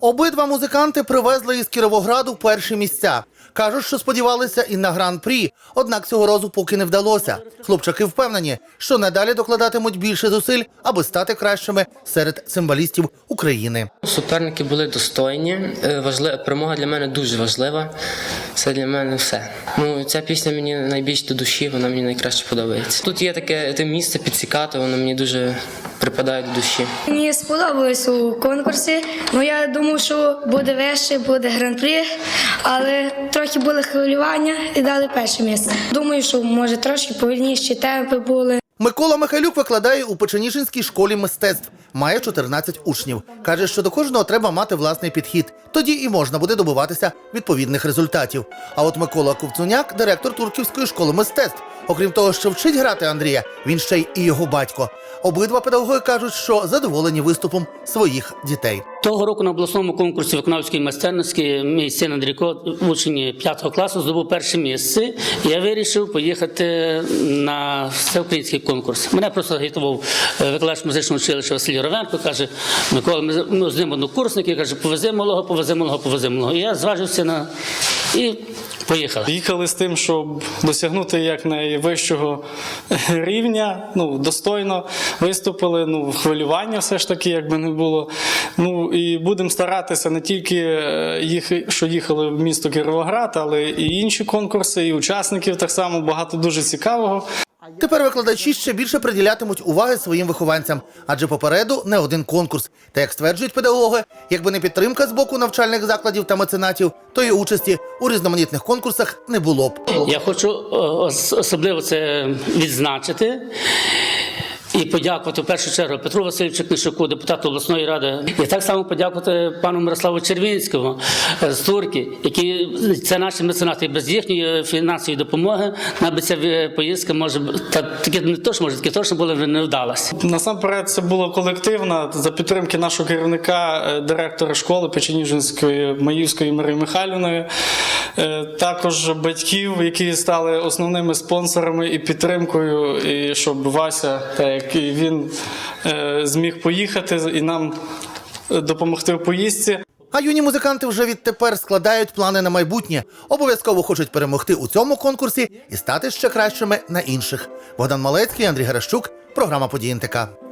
Обидва музиканти привезли із Кіровограду перші місця. Кажуть, що сподівалися і на гран-прі, однак цього разу поки не вдалося. Хлопчаки впевнені, що надалі докладатимуть більше зусиль, аби стати кращими серед цимбалістів України. Суперники були достойні. Е, Важлива перемога для мене дуже важлива. Це для мене все. Ну ця пісня мені найбільш до душі, вона мені найкраще подобається. Тут є таке те місце підсікати, воно мені дуже припадає до душі. Мені сподобалось у конкурсі. Ну я думав, що буде вище, буде гран-прі, але трохи були хвилювання і дали перше місце. Думаю, що може трошки повільніші темпи були. Микола Михайлюк викладає у Печеніжинській школі мистецтв. Має 14 учнів. Каже, що до кожного треба мати власний підхід. Тоді і можна буде добиватися відповідних результатів. А от Микола Ковцуняк, директор Турківської школи мистецтв. Окрім того, що вчить грати Андрія, він ще й і його батько. Обидва педагоги кажуть, що задоволені виступом своїх дітей. Того року на обласному конкурсі виконавської майстерності мій син Андрійко, учень 5 класу, здобув перше місце. Я вирішив поїхати на всеукраїнський конкурс. Мене просто агітував е, викладач музичного училища Василь Ровенко. Каже, Микола, ми з ним однокурсники. Каже, повези малого, повези малого, повези малого. І я зважився на і поїхали. Їхали з тим, щоб досягнути як найвищого рівня, ну, достойно виступили, ну, хвилювання все ж таки, якби не було. Ну, і будемо старатися не тільки е, їх, що їхали в місто Кіровоград, але і інші конкурси, і учасників так само багато дуже цікавого. Тепер викладачі ще більше приділятимуть уваги своїм вихованцям, адже попереду не один конкурс. Та як стверджують педагоги, якби не підтримка з боку навчальних закладів та меценатів, то і участі у різноманітних конкурсах не було б. Я хочу особливо це відзначити. І подякувати в першу чергу Петру Васильовичу Книшуку, депутату обласної ради, і так само подякувати пану Мирославу Червінському з Турки, які це наші меценати. Без їхньої фінансової допомоги нам ця поїздка може та таке не то, що може таке точно було не вдалося. Насамперед, це було колективно за підтримки нашого керівника, е, директора школи Печеніжинської Маївської Марії Михайлівної, також батьків, які стали основними спонсорами і підтримкою, і щоб Вася, так як і він е, зміг поїхати і нам е, допомогти в поїздці. А юні музиканти вже відтепер складають плани на майбутнє. Обов'язково хочуть перемогти у цьому конкурсі і стати ще кращими на інших. Богдан Малецький, Андрій Геращук, програма «Події НТК».